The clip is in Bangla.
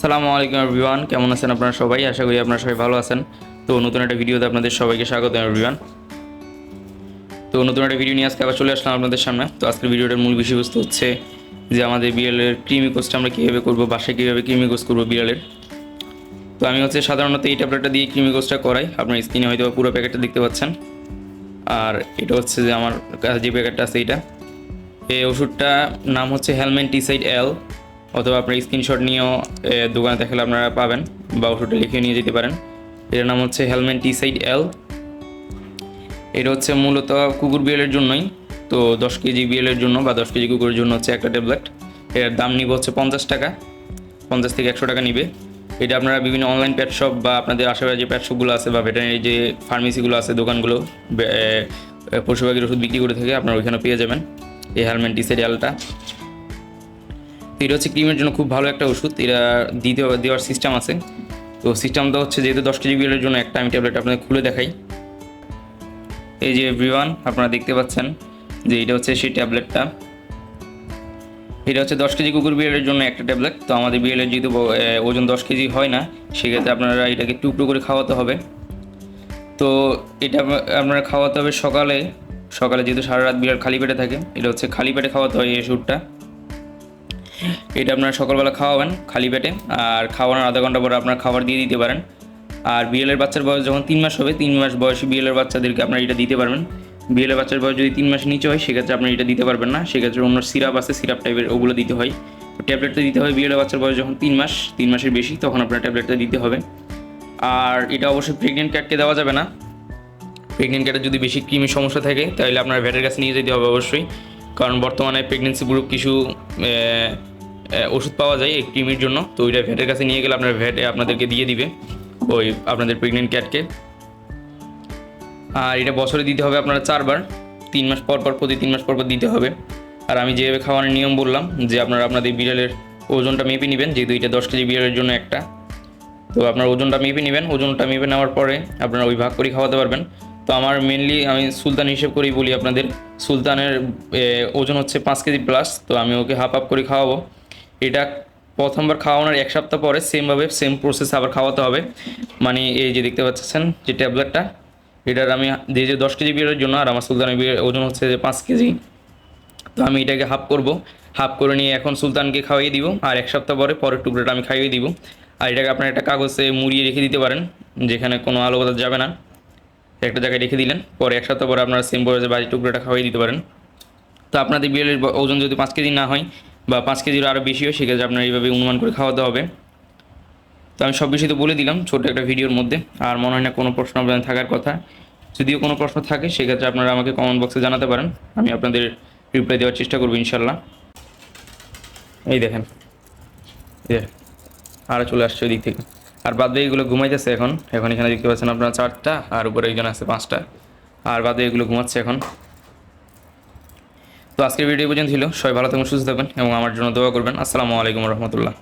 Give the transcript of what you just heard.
সালামু আলাইকুম এভরিওয়ান, কেমন আছেন আপনারা সবাই? আশা করি আপনারা সবাই ভালো আছেন। তো নতুন একটা ভিডিওতে আপনাদের সবাইকে স্বাগত এভরিওয়ান। তো নতুন একটা ভিডিও নিয়ে আজকে আবার চলে আসলাম আপনাদের সামনে। তো আজকের ভিডিওটার মূল বিষয়বস্তু হচ্ছে যে আমাদের বিড়ালের ক্রিমি কোচটা আমরা কীভাবে করব, বাসায় কীভাবে ক্রিমি কোচ করব বিড়ালের। তো আমি হচ্ছে সাধারণত এই ট্যাবলেটটা দিয়ে ক্রিমি কোচটা করাই। আপনার স্ক্রিনে হয়তো পুরো প্যাকেটটা দেখতে পাচ্ছেন। আর এটা হচ্ছে যে আমার যে প্যাকেটটা আছে এইটা। এই ওষুধটা নাম হচ্ছে হেলমেন টিসাইড এল অথবা আপনার স্ক্রিনশট নিয়েও দোকানে দেখালে আপনারা পাবেন বা ওষুধটা লিখে নিয়ে যেতে পারেন। এটার নাম হচ্ছে হেলমেট টি সাইড এল এটা হচ্ছে মূলত কুকুর বিড়ালের জন্যই। তো দশ কেজি বিড়ালের জন্য বা দশ কেজি কুকুরের জন্য হচ্ছে একটা ট্যাবলেট। এর দাম নিবে হচ্ছে পঞ্চাশ টাকা। পঞ্চাশ থেকে একশো টাকা নিবে। এটা আপনারা বিভিন্ন অনলাইন প্যাট শপ বা আপনাদের আশেপাশে যে প্যাট শপগুলো আছে বা ভেটেরিনারি যে ফার্মেসিগুলো আছে, দোকানগুলো পশু পাখির ওষুধ বিক্রি করে থাকে, আপনারা ওইখানে পেয়ে যাবেন। এই হেলমেন টিসেরিয়ালটা এটা হচ্ছে ক্রিমের জন্য খুব ভালো একটা ওষুধ। এটা দিতে দেওয়ার সিস্টেম আছে। তো সিস্টেমটা হচ্ছে যেহেতু দশ কেজি বিলের জন্য একটা, আমি ট্যাবলেট আপনাদের খুলে দেখাই। এই যে এভরিওয়ান আপনারা দেখতে পাচ্ছেন যে এটা হচ্ছে সেই ট্যাবলেটটা এটা হচ্ছে দশ কেজি কুকুর বিড়ালের জন্য একটা ট্যাবলেট তো আমাদের বিড়ালের যেহেতু ওজন দশ কেজি হয় না, সেক্ষেত্রে আপনারা এটাকে টুকরো করে খাওয়াতে হবে। তো এটা আপনারা খাওয়াতে হবে সকালে। সকালে যেহেতু সারা রাত বিড়াল খালি পেটে থাকে, এটা হচ্ছে খালি পেটে খাওয়াতে হয় এই ওষুধটা। এটা আপনারা সকালবেলা খাওয়াবেন খালি পেটে। আর খাওয়ানোর আধা ঘণ্টা পরে আপনারা খাবার দিয়ে দিতে পারেন। আর বিড়ালের বাচ্চার বয়স যখন তিন মাস হবে, তিন মাস বয়সী বিড়ালের বাচ্চাদেরকে আপনারা এটা দিতে পারবেন। বিড়ালের বাচ্চার বয়স যদি তিন মাস নিচে হয়, সেক্ষেত্রে আপনারা এটা দিতে পারবেন না। সেক্ষেত্রে অন্য সিরাপ আছে, সিরাপ টাইপের ওগুলো দিতে হয়। ট্যাবলেটটা দিতে হয় বিড়ালের বাচ্চার বয়স যখন তিন মাস, তিন মাসের বেশি, তখন আপনার ট্যাবলেটটা দিতে হবে। আর এটা অবশ্যই প্রেগনেন্ট ক্যাটকে দেওয়া যাবে না। প্রেগনেন্ট ক্যাটের যদি বেশি ক্রিমি সমস্যা থাকে, তাহলে আপনার ভেটের কাছে নিয়ে যেতে হবে অবশ্যই। কারণ বর্তমানে প্রেগনেন্সি গ্রুপ কিছু ওষুধ পাওয়া যায় এই ক্রিমির জন্য। তো ওইটা ভ্যাটের কাছে নিয়ে গেলে আপনার ভেটে আপনাদেরকে দিয়ে দিবে ওই আপনাদের প্রেগনেন্ট ক্যাটকে আর এটা বছরে দিতে হবে আপনারা চারবার। তিন মাস পর পর, প্রতি তিন মাস পর পর দিতে হবে। আর আমি যেভাবে খাওয়ানোর নিয়ম বললাম, যে আপনারা আপনাদের বিড়ালের ওজনটা মেপে নেবেন, যেহেতু এটা দশ কেজি বিড়ালের জন্য একটা। তো আপনার ওজনটা মেপে নেবেন, ওজনটা মেপে নেওয়ার পরে আপনারা ওই ভাগ করে খাওয়াতে পারবেন। তো আমার মেনলি আমি সুলতান হিসেব করেই বলি আপনাদের। সুলতানের ওজন হচ্ছে পাঁচ কেজি প্লাস তো আমি ওকে হাফ হাফ করে খাওয়াবো। এটা প্রথমবার খাওয়ানোর এক সপ্তাহ পরে সেমভাবে সেম প্রসেস আবার খাওয়াতে হবে। মানে এই যে দেখতে পাচ্ছেন যে ট্যাবলেটটা, এটার আমি যে যে দশ কেজি বিয়ের জন্য, আর আমার সুলতানের বিয়ের ওজন হচ্ছে যে পাঁচ কেজি। তো আমি এটাকে হাফ করব। হাফ করে নিয়ে এখন সুলতানকে খাওয়াই দিব, আর এক সপ্তাহ পরে পরের টুকরোটা আমি খাইয়ে দিব। আর এটাকে আপনার একটা কাগজে মুড়িয়ে রেখে দিতে পারেন, যেখানে কোনো আলো যাবে না। একটা জায়গায় রেখে দিলেন। পরে এক সপ্তাহ পরে আপনারা সেম বয়সে বাজি টুকরোটা খাওয়াই দিতে পারেন। তো আপনাদের বিড়ালের ওজন যদি পাঁচ কেজি না হয় বা পাঁচ কেজির আরও বেশি হয়, সেক্ষেত্রে আপনার এইভাবে অনুমান করে খাওয়াতে হবে। তো আমি সব বিষয় তো বলে দিলাম ছোট একটা ভিডিওর মধ্যে। আর মনে হয় না কোনো প্রশ্ন আপনাদের থাকার কথা। যদিও কোনো প্রশ্ন থাকে, সেক্ষেত্রে আপনারা আমাকে কমেন্ট বক্সে জানাতে পারেন। আমি আপনাদের রিপ্লাই দেওয়ার চেষ্টা করব ইনশাল্লাহ এই দেখেন। আরও চলে আসছে ওই দিক থেকে। আর বাদ এগুলো ঘুমাইতেছে এখন। এখন এখানে দেখতে পাচ্ছেন আপনার চারটা, আর উপরে একজন আছে পাঁচটা। আর বাদে এগুলো ঘুমাচ্ছে এখন। তো আজকের ভিডিও পর্যন্ত ছিল। সবাই ভালো থাকবেন সুস্থ থাকবেন এবং আমার জন্য দোয়া করবেন। আসসালামু আলাইকুম রহমতুল্লাহ।